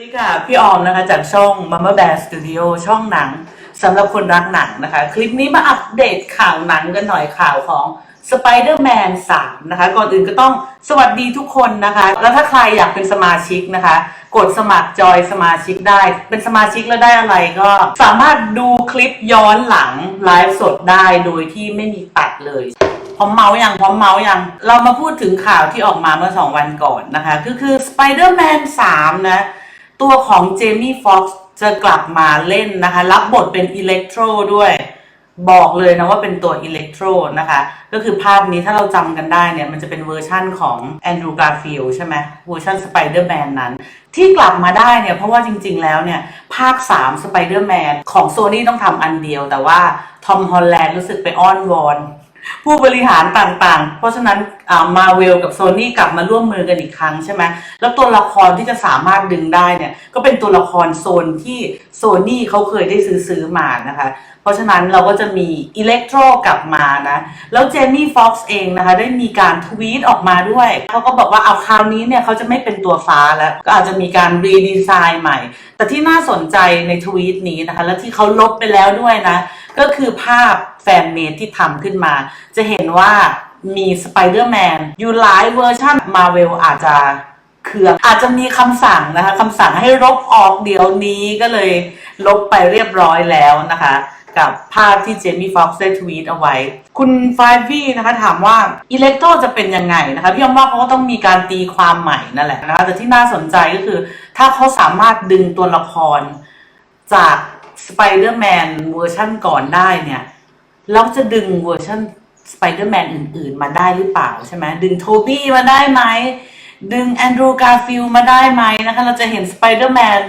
ดีค่ะ พี่ออมนะคะจากช่อง Mama Bear Studio ช่องหนังสำหรับคนรักหนังนะคะ คลิปนี้มาอัปเดตข่าวหนังกันหน่อยข่าวของ Spider-Man 3 นะคะ ก่อนอื่นก็ต้องสวัสดีทุกคนนะคะ แล้วถ้าใครอยากเป็นสมาชิกนะคะ กดสมัครจอยสมาชิกได้ เป็นสมาชิกแล้วได้อะไรก็สามารถดูคลิปย้อนหลังไลฟ์สดได้โดยที่ไม่มีตัดเลยพร้อมเมาส์ยังพร้อมเมาส์ยัง เรามาพูดถึงข่าวที่ออกมาเมื่อสองวันก่อนนะคะ ก็คือ Spider-Man 3 นะ ตัวของเจมี่ฟ็อกซ์จะกลับมาเล่นนะคะ รับบทเป็นอิเล็กโทรด้วย บอกเลยนะว่าเป็นตัวอิเล็กโทรนะคะ ก็คือภาพนี้ถ้าเราจำกันได้เนี่ย มันจะเป็นเวอร์ชั่นของแอนดรูการฟิลใช่ไหมเวอร์ชันสไปเดอร์แมนนั้น ที่กลับมาได้เนี่ย เพราะว่าจริง ๆ แล้วเนี่ย ภาค3สไปเดอร์แมนของโซนี่ต้องทำอันเดียว แต่ว่าทอมฮอลแลนด์รู้สึกไปอ้อนวอน ผู้บริหารต่างๆ เพราะฉะนั้นมาเวลกับโซนี่กลับมาร่วมมือกันอีกครั้งใช่ไหมแล้วตัวละครที่จะสามารถดึงได้เนี่ย ก็เป็นตัวละครโซนที่โซนี่เขาเคยได้ซื้อซื้อมานะคะ เพราะฉะนั้นเราก็จะมีอิเล็กโทรกลับมานะ แล้วเจมี่ฟ็อกซ์เองนะคะ ได้มีการทวีตออกมาด้วย เขาก็บอกว่าเอาคราวนี้เนี่ยเขาจะไม่เป็นตัวฟ้าแล้ว ก็อาจจะมีการรีดีไซน์ใหม่ แต่ที่น่าสนใจในทวีตนี้นะคะ และที่เขาลบไปแล้วด้วยนะ ก็คือภาพแฟนเมดที่ทำขึ้นมา จะเห็นว่ามีสไปเดอร์แมนอยู่หลายเวอร์ชันมาเวลอาจจะเคืองอาจจะมีคำสั่งนะคะคำสั่งให้ลบออกเดี๋ยวนี้ก็เลยลบไปเรียบร้อยแล้วนะคะ กับภาพที่เจมี่ฟ็อกซ์ได้ทวีตเอาไว้ คุณไฟวี่นะคะถามว่าอิเล็กโตจะเป็นยังไงนะคะพี่ยอมว่าเขาก็ต้องมีการตีความใหม่นั่นแหละนะคะแต่ที่น่าสนใจก็คือ ถ้าเขาสามารถดึงตัวละครจาก สไปเดอร์แมนเวอร์ชั่นก่อนได้เนี่ยเราจะดึงเวอร์ชั่นสไปเดอร์แมนอื่น ๆ มาได้หรือเปล่าใช่ไหมดึงโทบี้มาได้ไหม ดึงแอนดรูการ์ฟิลมาได้ไหมนะคะ เราจะเห็นสไปเดอร์แมน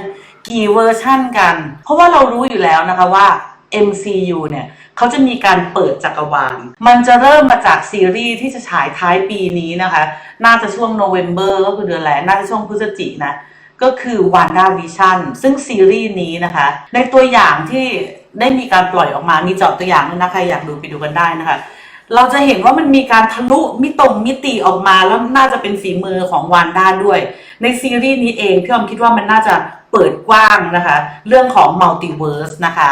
กี่เวอร์ชั่นกัน เพราะว่าเรารู้อยู่แล้วนะคะว่า MCU เนี่ยเขาจะมีการเปิดจักรวาล มันจะเริ่มมาจากซีรีส์ที่จะฉายท้ายปีนี้นะคะ น่าจะช่วงโนเวม ber ก็คือเดือนแหละน่าจะช่วงพฤศจิกนะ ก็คือ Wanda Vision ซึ่งซีรีส์นี้นะคะ ในตัวอย่างที่ได้มีการปล่อยออกมา มีเจาะตัวอย่างด้วยนะใครอยากดูไปดูกันได้นะคะ เราจะเห็นว่ามันมีการทะลุมิตรงมิติออกมาแล้วน่าจะเป็นฝีมือของวานด้าด้วย ในซีรีส์นี้เองพี่ออมคิดว่ามันน่าจะเปิดกว้างนะคะ เรื่องของมัลติเวิร์สนะคะ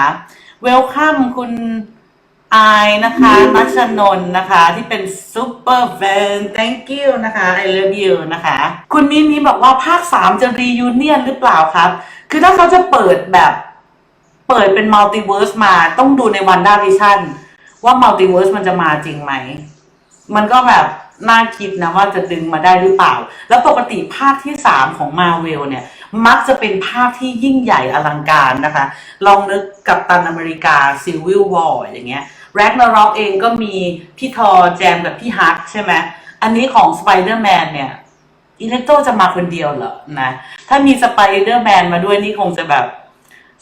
เวลคัมคุณ อายนะคะนัชนนท์นะคะที่เป็นซูเปอร์แฟน thank you นะคะ I love you นะคะ คุณมิมีบอกว่าภาค 3 จะรียูเนียนหรือเปล่าครับ คือถ้าเขาจะเปิดแบบ เปิดเป็นมัลติเวิร์สมาต้องดูในวันด้าวิชั่นว่ามัลติเวิร์สมันจะมาจริงไหม มันก็แบบน่าคิดนะว่าจะดึงมาได้หรือเปล่า แล้วปกติภาคที่ 3 ของมาเวลเนี่ย มักจะเป็นภาคที่ยิ่งใหญ่อลังการนะคะ ลองนึกกับตันอเมริกาซิวิลวอร์อย่างเงี้ย แร็กนาร็อกเองก็มีพี่ทอแจมกับพี่ฮักใช่ไหมอันนี้ของสไปเดอร์แมนเนี่ยอิเล็กโตจะมาคนเดียวเหรอนะถ้ามีสไปเดอร์แมนมาด้วยนี่คงจะแบบ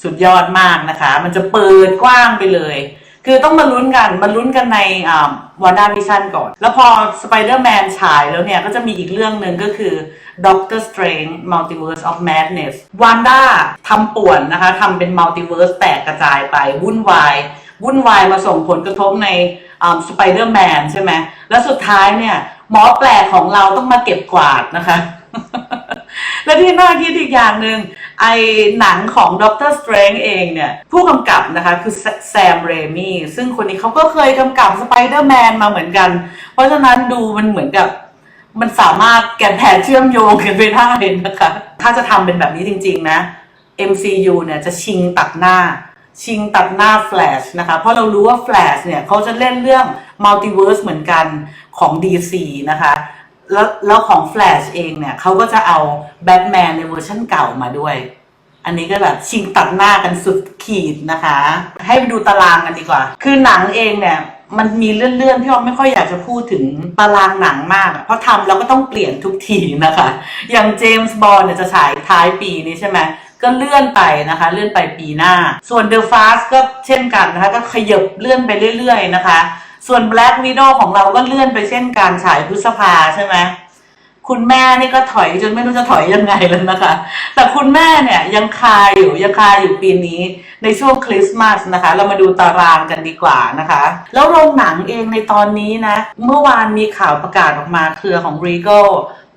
สุดยอดมากนะคะ มันจะเปิดกว้างไปเลย คือต้องมาลุ้นกันมาลุ้นกันในวันด้าวิชั่นก่อน แล้วพอสไปเดอร์แมนฉายแล้วเนี่ย ก็จะมีอีกเรื่องหนึ่งก็คือ Doctor Strange Multiverse of Madness วันด้าทำป่วนนะคะทำเป็นมัลติเวิร์สแตกกระจายไปวุ่นวาย วุ่นวายมาส่งผลกระทบในสไปเดอร์แมนใช่ไหมแล้วสุดท้ายเนี่ย หมอแปลกของเราต้องมาเก็บกวาดนะคะ และที่น่าคิดอีกอย่างหนึ่งไอหนังของด็อกเตอร์สเตรนเองเนี่ย ผู้กำกับนะคะคือแซมเรมี่ซึ่งคนนี้เขาก็เคยกำกับสไปเดอร์แมนมาเหมือนกัน เพราะฉะนั้นดูมันเหมือนกับมันสามารถแกนแผนเชื่อมโยงกันไปได้นะคะ ถ้าจะทำเป็นแบบนี้จริง ๆ นะ MCU เนี่ยจะชิงตัดหน้า ชิงตัดหน้า Flash นะคะ เพราะเรารู้ว่า Flash เนี่ยเขาจะเล่นเรื่อง Multiverse เหมือนกันของ DC นะคะแล้วแล้วของ Flash เองเนี่ยเขาก็จะเอาแบทแมนในเวอร์ชันเก่ามาด้วย อันนี้ก็แบบชิงตัดหน้ากันสุดขีดนะคะ ให้ไปดูตารางกันดีกว่า คือหนังเองเนี่ยมันมีเลื่อนๆที่เราไม่ค่อยอยากจะพูดถึงตารางหนังมาก เพราะทำแล้วก็ต้องเปลี่ยนทุกทีนะคะ อย่างเจมส์บอลเนี่ยจะฉายท้ายปีนี้ใช่ไหม ก็เลื่อนไปนะคะ เลื่อนไปปีหน้า ส่วน The Fast ก็เช่นกันนะคะ ก็ขยับเลื่อนไปเรื่อยๆนะคะ ส่วน Black Widow ของเราก็เลื่อนไปเช่นการฉายพฤษภาใช่ไหมคุณแม่นี่ก็ถอยจนไม่รู้จะถอยยังไงแล้วนะคะ แต่คุณแม่เนี่ยยังคาอยู่ยังคาอยู่ปีนี้ในช่วงคริสต์มาสนะคะ เรามาดูตารางกันดีกว่านะคะ แล้วโรงหนังเองในตอนนี้นะ เมื่อวานมีข่าวประกาศออกมาเครือของ Regal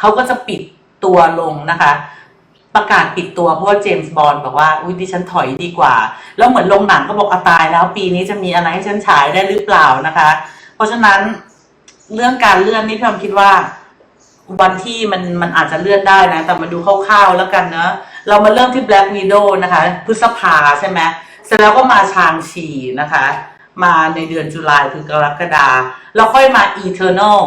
เขาก็จะปิดตัวลงนะคะ ประกาศปิดตัวเพราะว่าเจมส์บอลบอกว่าอุ้ยดิฉันถอยดีกว่า แล้วเหมือนโรงหนังก็บอกอาตายแล้วปีนี้จะมีอะไรให้ฉันฉายได้หรือเปล่านะคะ เพราะฉะนั้นเรื่องการเลื่อนนี่พี่อมคิดว่าวันที่มันมันอาจจะเลื่อนได้นะ แต่มาดูคร่าวๆแล้วกันเนอะเรามาเริ่มที่ Black Widow นะคะ พฤษภาใช่ไหมเสร็จแล้วก็มาชางชีนะคะ มาในเดือนจุลายคือกรกฎาแล้วค่อยมา Eternal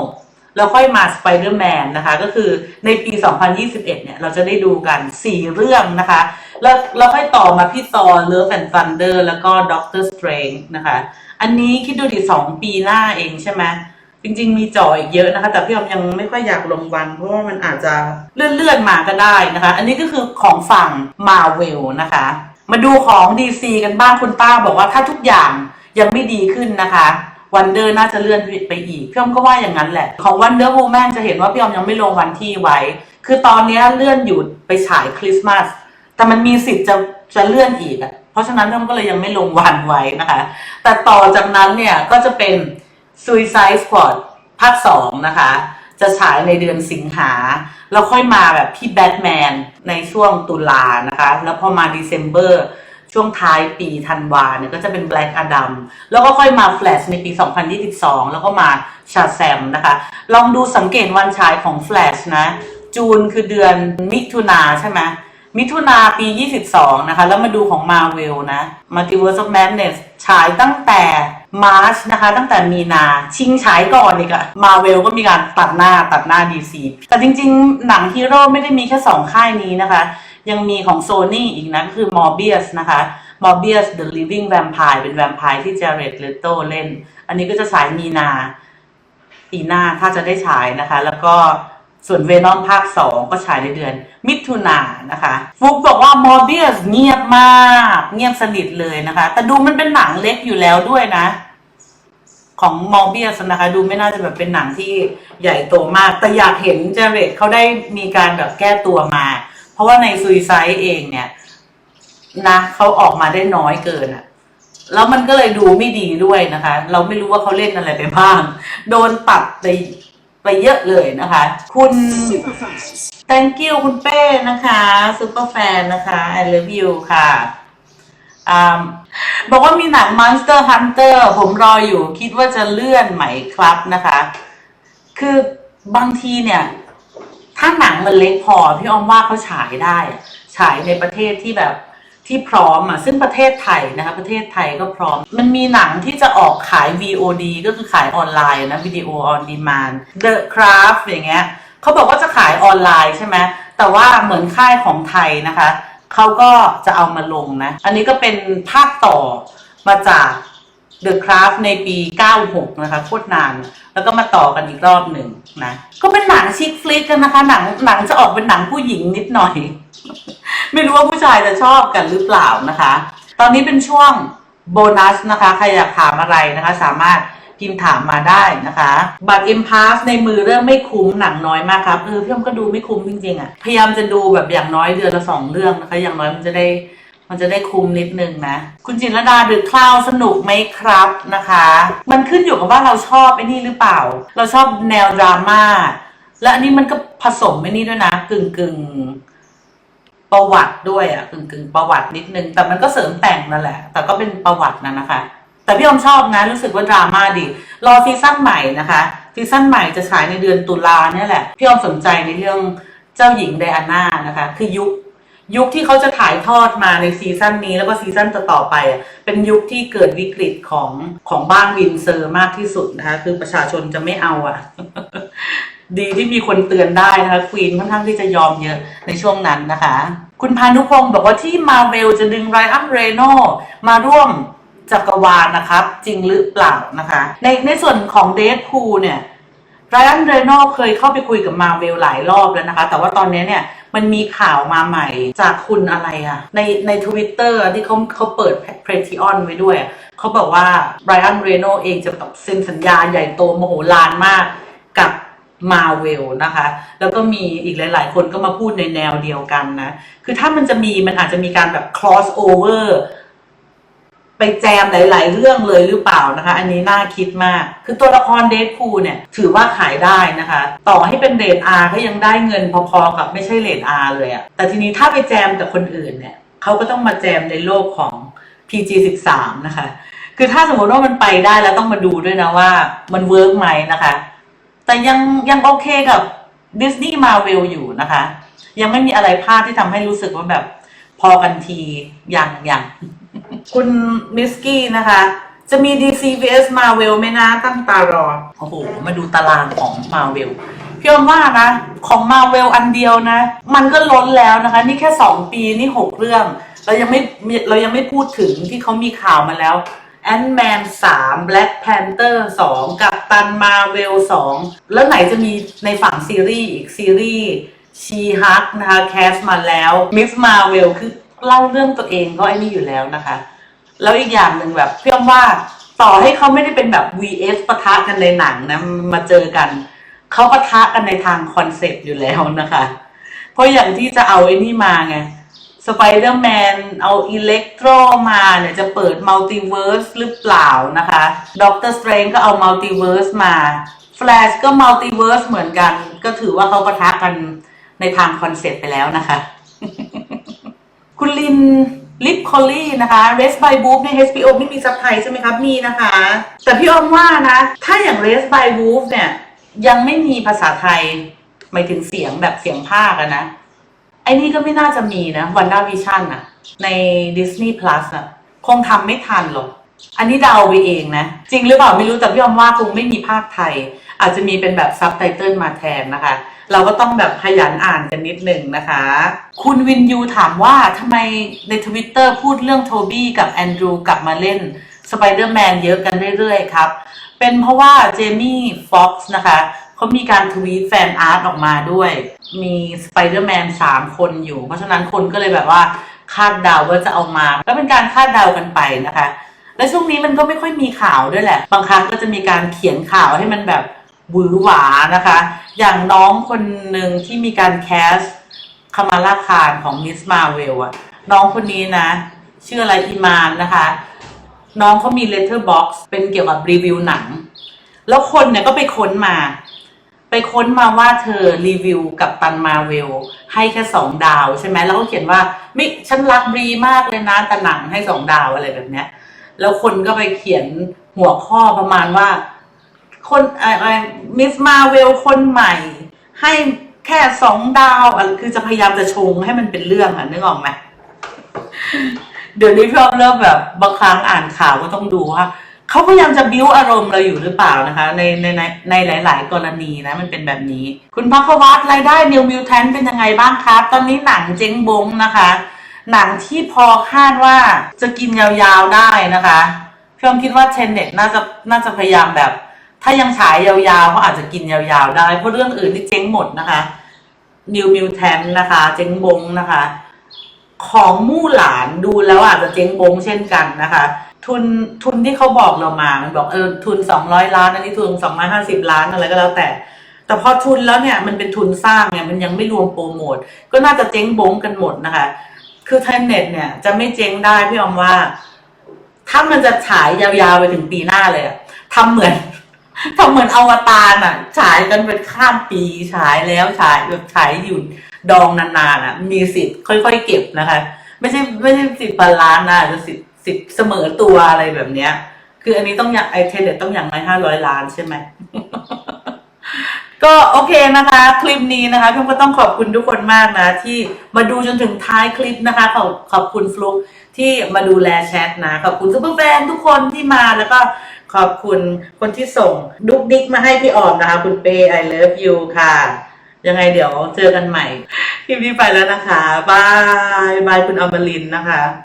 แล้วค่อยมา Spider-Man นนะคะ ก็คือในปี 2021 เนี่ย เราจะได้ดูกัน 4 เรื่องนะคะ แล้วเราค่อยต่อมาพี่ซอ Love and Thunder แล้วก็ Doctor Strange นะคะ อันนี้คิดดูดิ 2 ปีหน้าเองใช่ไหมจริงๆ มีจ่ออีกเยอะนะคะ แต่พี่อมยังไม่ค่อยอยากลงวัน เพราะว่ามันอาจจะเลื่อนๆมาก็ได้นะคะ อันนี้ก็คือของฝั่งมาเวลนะคะ มาดูของ DC กันบ้างคุณป้าบอกว่าถ้าทุกอย่างยังไม่ดีขึ้นนะคะ วันเดอร์น่าจะเลื่อนไปอีกพี่อมก็ว่าอย่างนั้นแหละ ของวันเดอร์ w ูแมนจะเห็นว่าพี่อมยังไม่ลงวันที่ไว้ คือตอนนี้เลื่อนอยู่ไปฉายคริสต์มาสแต่มันมีสิทธิ์จะจะเลื่อนอีกอะเพราะฉะนั้นพี่อมก็เลยยังไม่ลงวันไว้นะคะ แต่ต่อจากนั้นเนี่ยก็จะเป็น Suicide Squad ภาค2นะคะ จะฉายในเดือนสิงหาแล้วค่อยมาแบบพี่แบทแมนในช่วงตุลานะคะ แล้วพอมาเดซ ember ช่วงท้ายปีธันวาเนี่ยก็จะเป็น Black Adam แล้วก็ค่อยมา Flash ในปี 2022 แล้วก็มาชาแซมนะคะ ลองดูสังเกตวันฉายของ Flash นะ จูนคือเดือนมิถุนาใช่ไหมมิถุนาปี 22 นะคะ แล้วมาดูของ Marvel นะ Multiverse of Madness ฉายตั้งแต่มาร์ชนะคะ ตั้งแต่มีนาชิงฉายก่อนอีกอะ Marvel ก็มีการตัดหน้าตัดหน้า DC แต่จริงๆ หนังฮีโร่ไม่ได้มีแค่ 2 ค่ายนี้นะคะ ยังมีของ Sony อีกนะก็คือ Morbius นะคะ Morbius The Living Vampire เป็นแวมไพร์ที่ Jared Leto เล่น อันนี้ก็จะฉายมีนาปีหน้าถ้าจะได้ฉายนะคะ แล้วก็ส่วนเวนอมภาค 2 ก็ฉายในเดือน มิถุนายนนะคะ ฟุกบอกว่ามอร์เบียสเงียบมาก เงียบสนิทเลยนะคะ แต่ดูมันเป็นหนังเล็กอยู่แล้วด้วยนะ ของมอร์เบียสนะคะ ดูไม่น่าจะแบบเป็นหนังที่ใหญ่โตมาก แต่อยากเห็นเจเรตเขาได้มีการแบบแก้ตัวมา เพราะว่าในซุยไซด์เองเนี่ยนะเขาออกมาได้น้อยเกินอะแล้วมันก็เลยดูไม่ดีด้วยนะคะ เราไม่รู้ว่าเขาเล่นอะไรไปบ้าง โดนตัดไปไปเยอะเลยนะคะ คุณ thank you คุณเป้นะคะซูเปอร์แฟนนะคะ I love you ค่ะอ่าบอกว่ามีหนัง Monster Hunter ผมรออยู่คิดว่าจะเลื่อนไหมครับนะคะ คือบางทีเนี่ย ถ้าหนังมันเล็กพอพี่ออมว่าเขาฉายได้อะฉายในประเทศที่แบบที่พร้อมอะซึ่งประเทศไทยนะคะประเทศไทยก็พร้อม มันมีหนังที่จะออกขาย VOD ก็คือขายออนไลน์นะวิดีโอออนดีมาน The Craft อย่างเงี้ยเขาบอกว่าจะขายออนไลน์ใช่ไหมแต่ว่าเหมือนค่ายของไทยนะคะเขาก็จะเอามาลงนะ อันนี้ก็เป็นภาคต่อมาจาก The Craft ในปี 96 นะคะโคตรนาน แล้วก็มาต่อกันอีกรอบหนึ่งนะ ก็เป็นหนังชิคฟลิกกันนะคะ หนังหนังจะออกเป็นหนังผู้หญิงนิดหน่อย ไม่รู้ว่าผู้ชายจะชอบกันหรือเปล่านะคะ ตอนนี้เป็นช่วงโบนัสนะคะ ใครอยากถามอะไรนะคะ สามารถพิมพ์ถามมาได้นะคะ บัตร M Pass ในมือเริ่มไม่คุ้มหนังน้อยมากครับเออพี่อมก็ดูไม่คุ้มจริงๆอะ่ะ พยายามจะดูแบบอย่างน้อยเดือนละสองเรื่องนะคะ อย่างน้อยมันจะได้ มันจะได้คุ้มนิดนึงนะ คุณจินรดาดึกคลาวสนุกไหมครับนะคะ มันขึ้นอยู่กับว่าเราชอบไอ้นี่หรือเปล่า เราชอบแนวดราม่าและอันนี้มันก็ผสมไอ้นี่ด้วยนะ กึ่งกึ่งประวัติด้วยอะกึ่งกึ่งประวัตินิดนึง แต่มันก็เสริมแต่งนั่นแหละ แต่ก็เป็นประวัตินะนะคะ แต่พี่อมชอบนะรู้สึกว่าดราม่าดี รอซีซั่นใหม่นะคะซีซั่นใหม่จะฉายในเดือนตุลาเนี่ยแหละพี่อมสนใจในเรื่องเจ้าหญิงไดอาน่านะคะ คือยุค ยุคที่เขาจะถ่ายทอดมาในซีซั่นนี้แล้วก็ซีซั่นต่อๆไปอะเป็นยุคที่เกิดวิกฤตของของบ้านวินเซอร์มากที่สุดนะคะ คือประชาชนจะไม่เอาอะ ดีที่มีคนเตือนได้นะคะควีนค่อนข้างที่จะยอมเยอะในช่วงนั้นนะคะ คุณพานุพงศ์บอกว่าที่มาเวลจะดึงไรอันเรโนมาร่วมจักรวาลนะครับ จริงหรือเปล่านะคะ ในในส่วนของเด p พูเนี่ยไรอันเรโนเคยเข้าไปคุยกับมาเวลหลายรอบแล้วนะคะ แต่ว่าตอนนี้เนี่ย มันมีข่าวมาใหม่จากคุณอะไรอะในในทวิตเตอร์ที่เขาเขาเปิดเพรทิออนไว้ด้วย เขาบอกว่าไรอันเรโนเองจะแบบเซ็นสัญญาใหญ่โตมโหฬารมากกับมาเวลนะคะ แล้วก็มีอีกหลาย ๆ คนก็มาพูดในแนวเดียวกันนะ คือถ้ามันจะมีมันอาจจะมีการแบบ cross over ไปแจมหลาย ๆ เรื่องเลยหรือเปล่านะคะ อันนี้น่าคิดมาก คือตัวละครเดทพูเนี่ยถือว่าขายได้นะคะ ต่อให้เป็นเรท R ก็ยังได้เงินพอ ๆ กับไม่ใช่เรท R เลยอะแต่ทีนี้ถ้าไปแจมกับคนอื่นเนี่ยเขาก็ต้องมาแจมในโลกของ PG 13 นะคะ คือถ้าสมมติว่ามันไปได้แล้วต้องมาดูด้วยนะว่ามันเวิร์กไหมนะคะ แต่ยังยังโอเคกับดิสนีย์มาเวลอยู่นะคะ ยังไม่มีอะไรพลาดที่ทำให้รู้สึกว่าแบบพอกันทีอย่างอย่าง คุณมิสกี้นะคะ จะมี DC vs Marvel ไหมนะตั้งตารอ โอ้โห มาดูตารางของ Marvel พี่อมว่านะ ของ Marvel อันเดียวนะ มันก็ล้นแล้วนะคะ นี่แค่ 2 ปีนี่ 6 เรื่อง เรายังไม่เรายังไม่พูดถึงที่เขามีข่าวมาแล้ว Ant-Man 3 Black Panther 2 กับตัน Marvel 2 แล้วไหนจะมีในฝั่งซีรีส์อีกซีรีส์ชีฮักนะคะ แคสมาแล้ว Miss Marvel คือ เล่าเรื่องตัวเองก็ไอ้นี่อยู่แล้วนะคะ แล้วอีกอย่างหนึ่งแบบเพื่อมว่าต่อให้เขาไม่ได้เป็นแบบ vs ปะทะกันในหนังนะมาเจอกันเขาปะทะกันในทางคอนเซปต์อยู่แล้วนะคะ เพราะอย่างที่จะเอาไอ้นี่มาไงสไปเดอร์แมนเอาอิเล็กโทรมาเนี่ยจะเปิดมัลติเวิร์สหรือเปล่านะคะด็อกเตอร์สเตรนก็เอามัลติเวิร์สมาแฟลชก็มัลติเวิร์สเหมือนกัน ก็ถือว่าเขาปะทะกันในทางคอนเซปต์ไปแล้วนะคะ คุณลินลิปคอลลี่นะคะ Rest by Wolf ใน HBO ไม่มีซับไทยใช่ไหมครับ มีนะคะ แต่พี่ออมว่านะ ถ้าอย่าง Rest by Wolf เนี่ย ยังไม่มีภาษาไทย หมายถึงเสียงแบบเสียงภาคอะนะ ไอ้นี่ก็ไม่น่าจะมีนะวันด้าวิชั่นอะใน Disney Plus อะคงทำไม่ทันหรอก อันนี้เดาไปเองนะ จริงหรือเปล่าไม่รู้แต่พี่ออมว่าคงไม่มีภาคไทย อาจจะมีเป็นแบบซับไตเติลมาแทนนะคะ เราก็ต้องแบบขยันอ่านกันนิดหนึ่งนะคะ คุณวินยูถามว่าทำไมในทวิตเตอร์พูดเรื่องโทบี้กับแอนดรูกลับมาเล่นสไปเดอร์แมนเยอะกันเรื่อยๆครับ เป็นเพราะว่าเจมี่ฟ็อกซ์นะคะเขามีการทวีตแฟนอาร์ตออกมาด้วย มีสไปเดอร์แมนสามคนอยู่ เพราะฉะนั้นคนก็เลยแบบว่าคาดเดาว่าจะเอามาก็เป็นการคาดเดากันไปนะคะ และช่วงนี้มันก็ไม่ค่อยมีข่าวด้วยแหละ บางครั้งก็จะมีการเขียนข่าวให้มันแบบหวือหวานะคะ อย่างน้องคนหนึ่งที่มีการแคสคามาลาคารของมิสมาเวลอะน้องคนนี้นะ ชื่ออะไรอีมานนะคะ น้องเขามี letterbox เป็นเกี่ยวกับรีวิวหนัง แล้วคนเนี่ยก็ไปค้นมา ไปค้นมาว่าเธอรีวิวกับตันมาเวลให้แค่สองดาวใช่ไหมแล้วก็เขียนว่าไม่ฉันรักบรีมากเลยนะแต่หนังให้สองดาวอะไรแบบเนี้ย แล้วคนก็ไปเขียนหัวข้อประมาณว่า คนอะไรมิสมาเวลคนใหม่ ให้แค่สองดาวอะคือจะพยายามจะชงให้มันเป็นเรื่องอะนึกออกไหมเดี๋ยวนี้พี่อ้อมเริ่มแบบบางครั้งอ่านข่าวก็ต้องดูว่าเขาพยายามจะบิ้วอารมณ์เราอยู่หรือเปล่านะคะ ในในในในหลาย ๆ กรณีนะมันเป็นแบบนี้ คุณพักวัตรรายได้นิวมิวแทนเป็นยังไงบ้างครับ ตอนนี้หนังเจ๊งบงนะคะ หนังที่พอคาดว่าจะกินยาวๆได้นะคะพี่อมคิดว่าเทนเน็ตน่าจะน่าจะพยายามแบบ ถ้ายังฉายยาวๆเขาอาจจะกินยาวๆได้ เพราะเรื่องอื่นที่เจ๊งหมดนะคะนิวมิวแทนนะคะ เจ๊งบงนะคะ ของมู่หลานดูแล้วอาจจะเจ๊งบงเช่นกันนะคะ ทุนทุนที่เขาบอกเรามา มันบอกเออทุนสองร้อยล้านอันนี้ทุนสองร้อยห้าสิบล้านอะไรก็แล้วแต่แต่พอทุนแล้วเนี่ยมันเป็นทุนสร้างเนี่ยมันยังไม่รวมโปรโมทก็น่าจะเจ๊งบงกันหมดนะคะ คือเทนเน็ตเนี่ยจะไม่เจ๊งได้พี่อมว่า ถ้ามันจะฉายยาวๆไปถึงปีหน้าเลยอะทำเหมือนทำเหมือนอวตารอะฉายกันเป็นข้ามปีฉายแล้วฉายแบบฉายอยู่ดองนานๆอะมีสิทธิ์ค่อยๆเก็บนะคะ ไม่ใช่ไม่ใช่สิบพันล้านนะจะสิบสิบเสมอตัวอะไรแบบเนี้ย คืออันนี้ต้องอย่างไอเทนเน็ตต้องอย่างน้อยห้าร้อยล้านใช่ไหม ก็โอเคนะคะ คลิปนี้นะคะพี่ก็ต้องขอบคุณทุกคนมากนะ ที่มาดูจนถึงท้ายคลิปนะคะ ขอบขอบคุณฟลุกที่มาดูแลแชทนะ ขอบคุณซุปเปอร์แฟนทุกคนที่มาแล้วก็ขอบคุณคนที่ส่งดุกดิกมาให้พี่ออมนะคะ คุณเป้ I love you ค่ะ ยังไงเดี๋ยวเจอกันใหม่คลิปนี้ไปแล้วนะคะบายบายคุณอมรินนะคะ